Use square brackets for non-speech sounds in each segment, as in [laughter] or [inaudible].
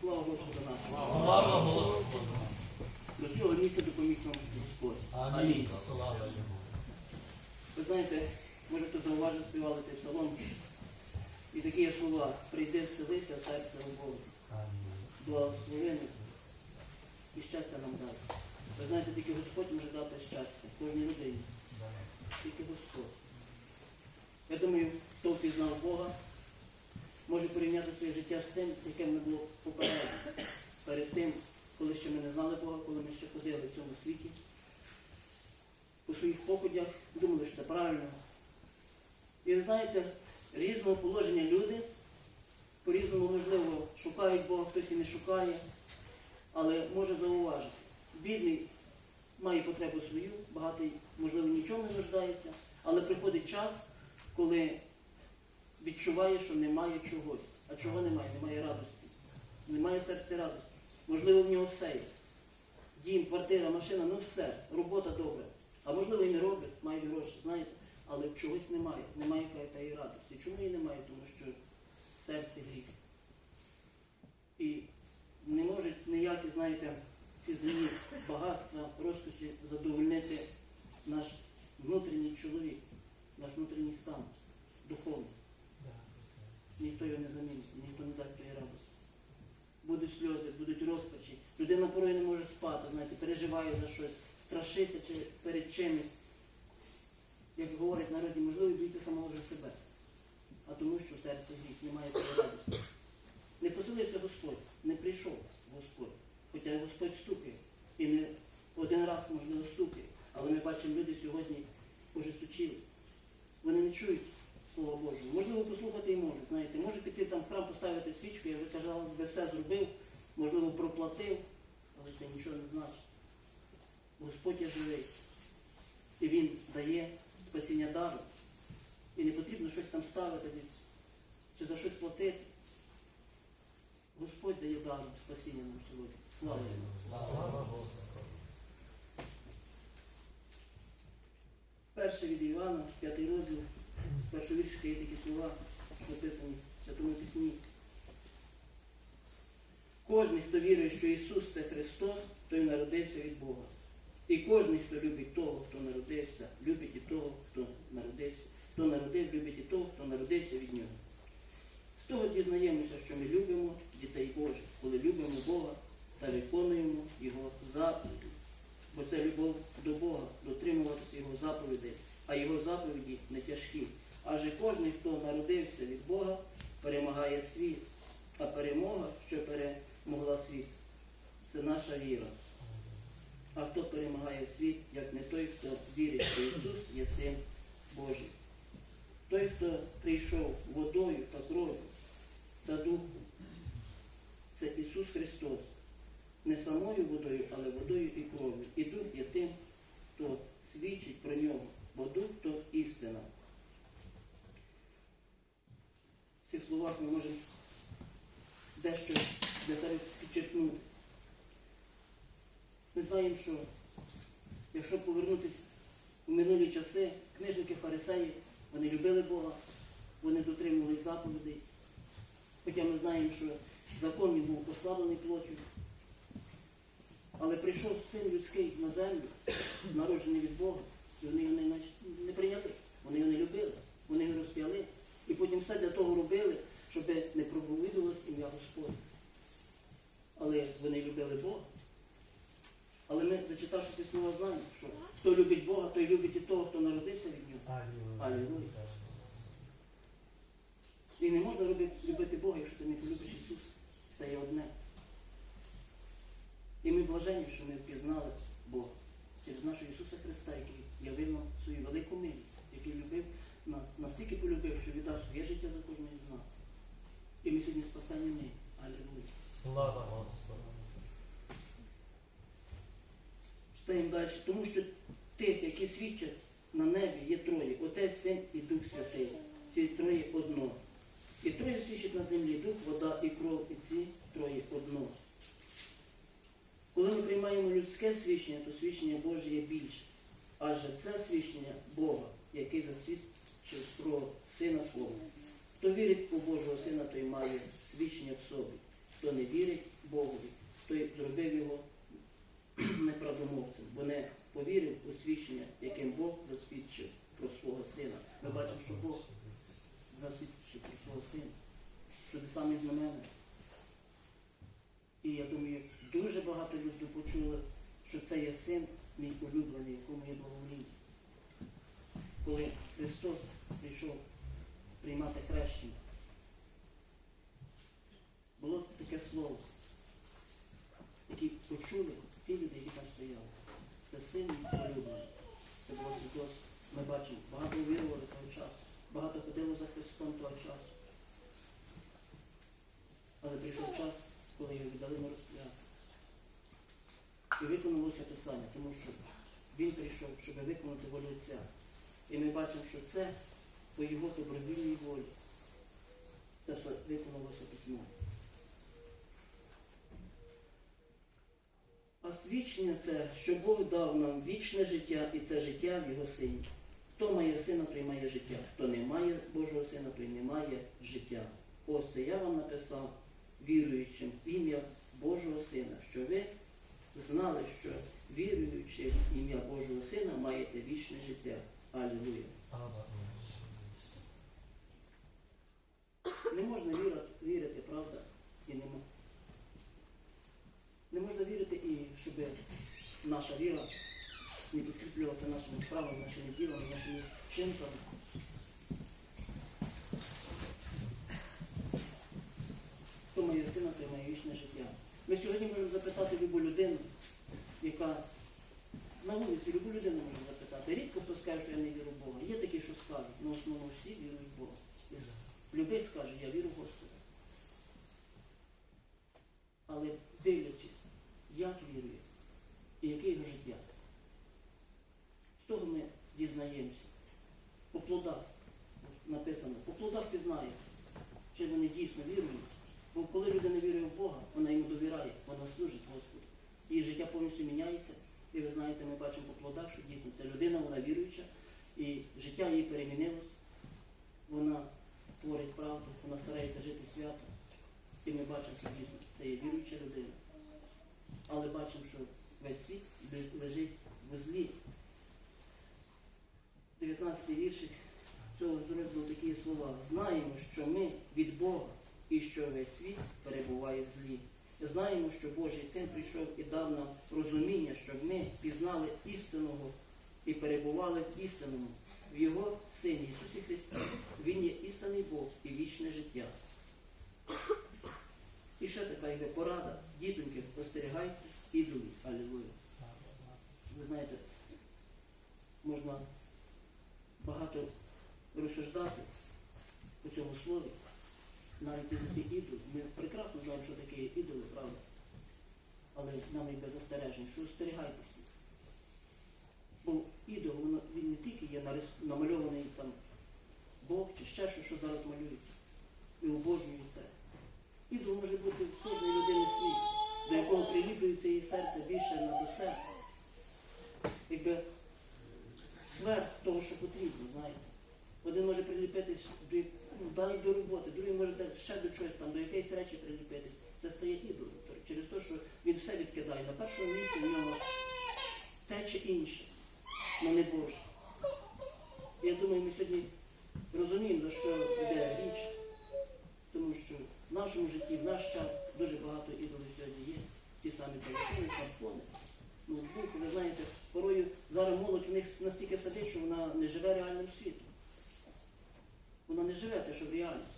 слава Господу нашому. Слава Господу! До цього місця допоміг нам Господь. Амінь. Слава Йому. Ви знаєте, може хто зауважив, співали цей псалом. І такі є слова. Прийди, вселися, серце. Амінь. Благослови і щастя нам дай. Ви знаєте, тільки Господь може дати щастя кожній людині. Тільки Господь. Я думаю, хто впізнав Бога, може порівняти своє життя з тим, яке не було попередньо. Перед тим, коли ще ми не знали Бога, коли ми ще ходили в цьому світі. У своїх походях думали, що це правильно. І ви знаєте, різного положення люди по-різному можливо шукають Бога, хтось і не шукає, але може зауважити. Бідний має потребу свою, багатий, можливо, нічого не нуждається, але приходить час, коли відчуває, що немає чогось. А чого немає? Немає радості. Немає в серці радості. Можливо, в нього все є. Дім, квартира, машина, ну все, робота добра. А можливо і не робить, має гроші, знаєте, але чогось немає, немає тієї радості. Чому її немає? Тому що в серці гріх. І не можуть ніякі, знаєте, ці земні багатства, розкоші задовольнити наш внутрішній чоловік, наш внутрішній стан, духовний. Ніхто його не замінить, ніхто не дасть тої радості. Будуть сльози, будуть розпачі. Людина порою не може спати, знаєте, переживає за щось, страшиться чи перед чимось. Як говорять народі, можливо, бійте самого вже себе. А тому, що в серці гріх, немає тої радості. Не поселився Господь, не прийшов Господь. Хоча Господь стукає. І не один раз, можливо, стукає. Але ми бачимо, люди сьогодні ожесточили. Вони не чують Слова Божого. Можливо, послухати і можуть. Знаєте, може піти там в храм поставити свічку, я вже казав, би все зробив, можливо, проплатив, але це нічого не значить. Господь є живий. І Він дає спасіння дару. І не потрібно щось там ставити десь, чи за щось платити. Господь дає дару спасіння нам сьогодні. Слава йому. Слава Господу! Перше від Івана, п'ятий розділ, першого віршика є такі слова, написані в Святому Письмі. Кожний, хто вірує, що Ісус це Христос, той народився від Бога. І кожен, хто любить того, хто народився, любить і того, хто народився. Хто народив, любить і того, хто народився від нього. З того дізнаємося, що ми любимо дітей Божих, коли любимо Бога та виконуємо Його заповіді. Бо це любов до Бога, дотримуватися Його заповідей, а Його заповіді не тяжкі. Адже кожен, хто народився від Бога, перемагає світ, а перемога, що перемогла світ, це наша віра. А хто перемагає світ, як не той, хто вірить, що Ісус є Син Божий. Той, хто прийшов водою та кров'ю та духом, це Ісус Христос. Не самою водою, але водою і кров'ю. І дух є тим, хто свідчить про нього, бо дух то істина. В цих словах ми можемо дещо для себе підчеркнути. Ми знаємо, що якщо повернутися у минулі часи, книжники фарисеї, вони любили Бога, вони дотримували заповідей. Хоча ми знаємо, що закон він був послаблений плотю. Але прийшов син людський на землю, народжений від Бога, і вони його не, не прийняли. Вони його не любили, вони його розп'яли. І потім все для того робили, щоб не проповідувалось ім'я Господне. Але вони любили Бога. Але ми, зачитавши ці слова, знаємо, що хто любить Бога, той любить і того, хто народився від нього. Алілуя. І не можна любити Бога, якщо ти не полюбиш Ісуса. Це є одне. І ми блажені, що ми впізнали Бога через нашого Ісуса Христа, який явив нам свою велику милість, який любив нас, настільки полюбив, що віддав своє життя за кожного з нас. І ми сьогодні спасені ми. Алілуя. Слава Господу! Читаємо далі. Тому що тих, які свідчать на небі, є троє. Отець, Син і Дух Святий. Ці троє одно. І троє свідчать на землі дух, вода і кров, і ці троє одно. Коли ми приймаємо людське свідчення, то свідчення Боже є більше. Адже це свідчення Бога, який засвідчив про Сина Свого. Хто вірить у Божого Сина, той має свідчення в собі. хто не вірить Богові, той зробив його [clears throat] неправдомовцем, бо не повірив у свідчення, яким Бог засвідчив про свого сина. Ми бачимо, що Бог засвідчив про свого сина, чудесами і знаменами. І я думаю, дуже багато людей почули, що це є син мій улюблений, якому є благовоління. Коли Христос прийшов приймати хрещення, було таке слово, які почули ті люди, які там стояли. Це син мій улюблений. Це було Христос. Ми бачимо, багато вірували того часу, багато ходило за Христом того часу. Але прийшов час, коли його віддали на розп'яття. І виконалося Писання, тому що він прийшов, щоб виконати волю Отця. І ми бачимо, що це по його добровільній волі. Це все виконалося письмо. А свідчення це, що Бог дав нам вічне життя, і це життя в Його сині. Хто має сина, той має життя. Хто не має Божого сина, той не має життя. Ось це я вам написав, віруючим в ім'я Божого Сина, що ви знали, що віруючи в ім'я Божого Сина, маєте вічне життя. Алілуя. Ава Не можна вірити, вірити, правда, і не мо- Не можна вірити і щоб наша віра не підкріплювалася нашими справами, нашими ділами, нашими вчинками. Хто має сина, той має вічне життя. Ми сьогодні можемо запитати любу людину, яка на вулиці любу людину можемо запитати. Рідко хто скаже, що я не вірю в Бога. Є такі, що скажуть, але в основному всі вірують в Бога. Любий скаже, я вірю в Господа. Але дивлячись, як вірує яке його життя. З того ми дізнаємося. По плодах написано, по плодах пізнає, чи вони дійсно вірують. Бо коли людина вірує в Бога, вона йому довіряє, вона служить Господу. Її життя повністю міняється. І ви знаєте, ми бачимо по плодах, що дійсно ця людина, вона віруюча, і життя її перемінилось. Вона творить правду, вона старається жити свято. І ми бачимо, що дійсно це є віруюча людина. Але бачимо, що весь світ лежить в злі. 19 віршик цього розділу такі слова. Знаємо, що ми від Бога і що весь світ перебуває в злі. Знаємо, що Божий син прийшов і дав нам розуміння, щоб ми пізнали істинного і перебували в істинному, в Його Сині Ісусі Христі. Він є істинний Бог і вічне життя. І ще така йде порада. Дітоньки, остерігайтесь ідолів. Алілуя. Ви знаєте, можна багато розсуждати по цьому слові, навіть язики ідол. Ми прекрасно знаємо, що таке ідоли, правда? Але нам і без застережень, що остерігайтеся. Бо ідол, воно, він не тільки є намальований там Бог чи ще що, що зараз малюють і обожнюють це. Ідол може бути в кожної людини свій, до якого приліплюється її серце більше над усе. Якби сверх того, що потрібно, знаєте. Один може приліпитись до, ну, до роботи, другий може ще до чогось там, до якоїсь речі приліпитись. Це стає ідолом. Через те, що він все відкидає. На першому місці в нього те чи інше, але не Боже. Я думаю, ми сьогодні розуміємо, за що йде річ, тому що в нашому житті, в наш час дуже багато ідолів сьогодні є. Ті самі телефони, смартфони, ноутбуки. Ви знаєте, порою зараз молодь в них настільки сидить, що вона не живе реальним світом. Вона не живе те, що в реальності.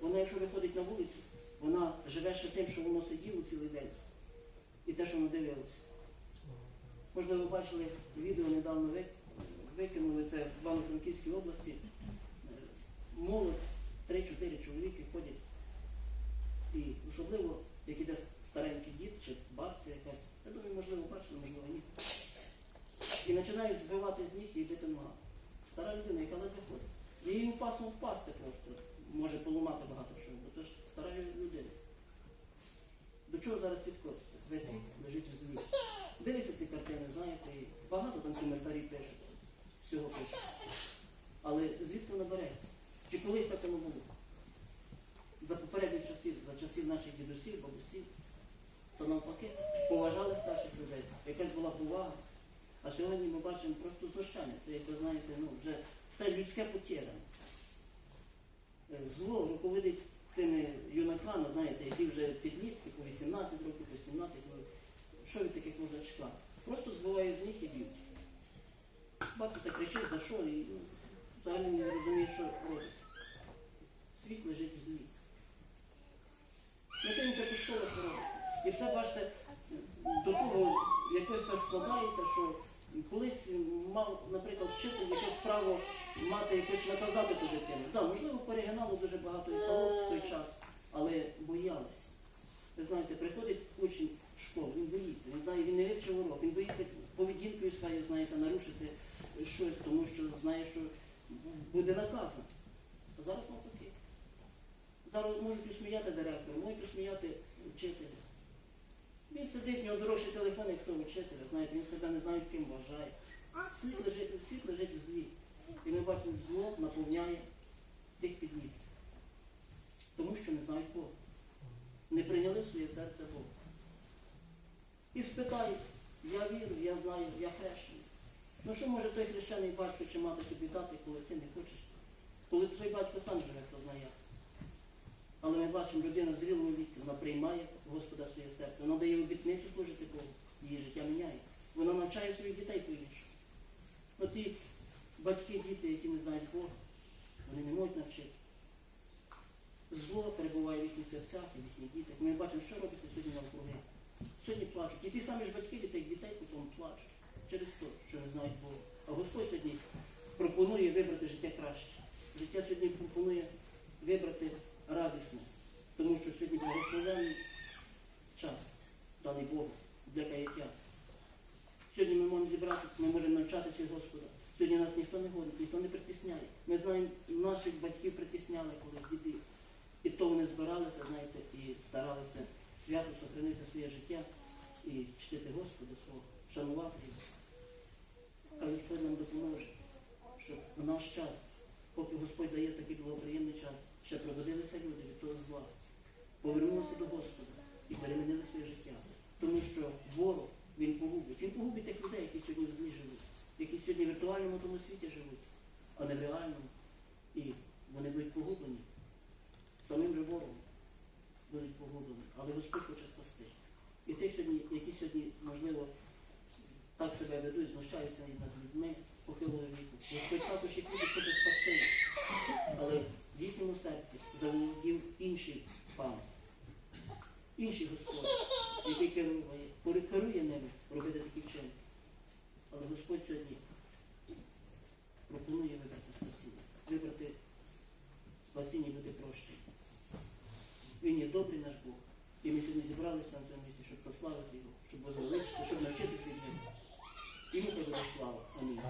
Вона, якщо виходить на вулицю, вона живе ще тим, що воно сиділо цілий день. І те, що воно дивилося. Можливо, ви бачили відео недавно викинули це в Івано-Франківській області. Е, Молодь, 3-4 чоловіки ходять. І особливо, як іде старенький дід чи бабця якась, я думаю, можливо, бачили, можливо, ні. І починають збивати з ніг і бити ногами. Стара людина, яка ледве ходить. Їй опасно впасти просто, може поламати багато чого, бо це ж стара людина. До чого зараз відкотиться? Весь світ лежить в злі. Дивися ці картини, знаєте, і багато там коментарів пишуть, всього пишуть. Але звідки воно береться? Чи колись так воно було? За попередніх часів, за часів наших дідусів, бабусів, то навпаки поважали старших людей. Якась була повага. А сьогодні ми бачимо просто знущання. Це, як ви знаєте, ну, вже все людське потеряно. Е, Зло руководить тими юнаками, знаєте, які вже підлітки по 18 років, по 17 років. Що від таких можна чекати? Просто збивають з них і б'ють. Бачите, кричить за що і ну, взагалі не розуміє, що робиться. Світ лежить в злі. Не дивимося по школах робиться. І все бачите, до того якось так складається, що колись мав, наприклад, вчитель якесь право мати якось наказати ту дитину. Так, можливо, по оригіналу дуже багато і стало в той час, але боялися. Ви знаєте, приходить учень в школу, він боїться, він знає, він не вивчив урок, він боїться поведінкою своєю, знаєте, нарушити щось, тому що знає, що буде наказано. А зараз навпаки. Зараз можуть усміяти директора, можуть усміяти вчителя. Він сидить, у нього дорожчий телефон, як того вчителя, знаєте, він себе не знає, ким вважає. Світ лежить, світ лежить в злі. І ми бачимо, зло наповняє тих підлітків. Тому що не знають Бога. Не прийняли в своє серце Бога. І спитають, я вірю, я знаю, я хрещений. Ну що може той хрещений батько чи мати тобі дати, коли ти не хочеш? Коли твій батько сам живе, хто знає. Але ми бачимо, людина в зрілому віці, вона приймає Господа своє серце, вона дає обітницю служити Богу, її життя міняється. Вона навчає своїх дітей по-іншому. От ті батьки, діти, які не знають Бога, вони не можуть навчити. Зло перебуває в їхніх серцях і в їхніх дітях. Ми бачимо, що робиться сьогодні навкруги. Сьогодні плачуть. І ті самі ж батьки тих дітей потім плачуть через те, що не знають Бога. А Господь сьогодні пропонує вибрати життя краще. Життя сьогодні пропонує вибрати радісне, тому що сьогодні благословенний час даний Богу для каяття. Сьогодні ми можемо зібратися, ми можемо навчатися Господа. Сьогодні нас ніхто не годить, ніхто не притісняє. Ми знаємо, наших батьків притісняли колись діди. І то вони збиралися, знаєте, і старалися свято сохранити своє життя і чтити Господа свого, шанувати його. Але Господь нам допоможе, щоб в наш час, поки Господь дає такий благоприємний час, ще пробудилися люди від того зла, повернулися до Господа і перемінили своє життя. Тому що ворог, він погубить. Він погубить тих людей, які сьогодні в злі живуть, які сьогодні в віртуальному тому світі живуть, а не в реальному. І вони будуть погублені. Самим же ворогом будуть погублені. Але Господь хоче спасти. І тих сьогодні, які сьогодні, можливо, так себе ведуть, знущаються над людьми похилого віку. Господь також буде хоче спасти. Але в їхньому серці заволодів інший пан, інший Господь, який керує, керує ними робити такі вчинки. Але Господь сьогодні пропонує вибрати спасіння, вибрати спасіння бути прощені. Він є добрий наш Бог. І ми сьогодні зібралися на цьому місці, щоб прославити його, щоб возвеличити, щоб навчитися від нього. Ми буде слава. Амінь.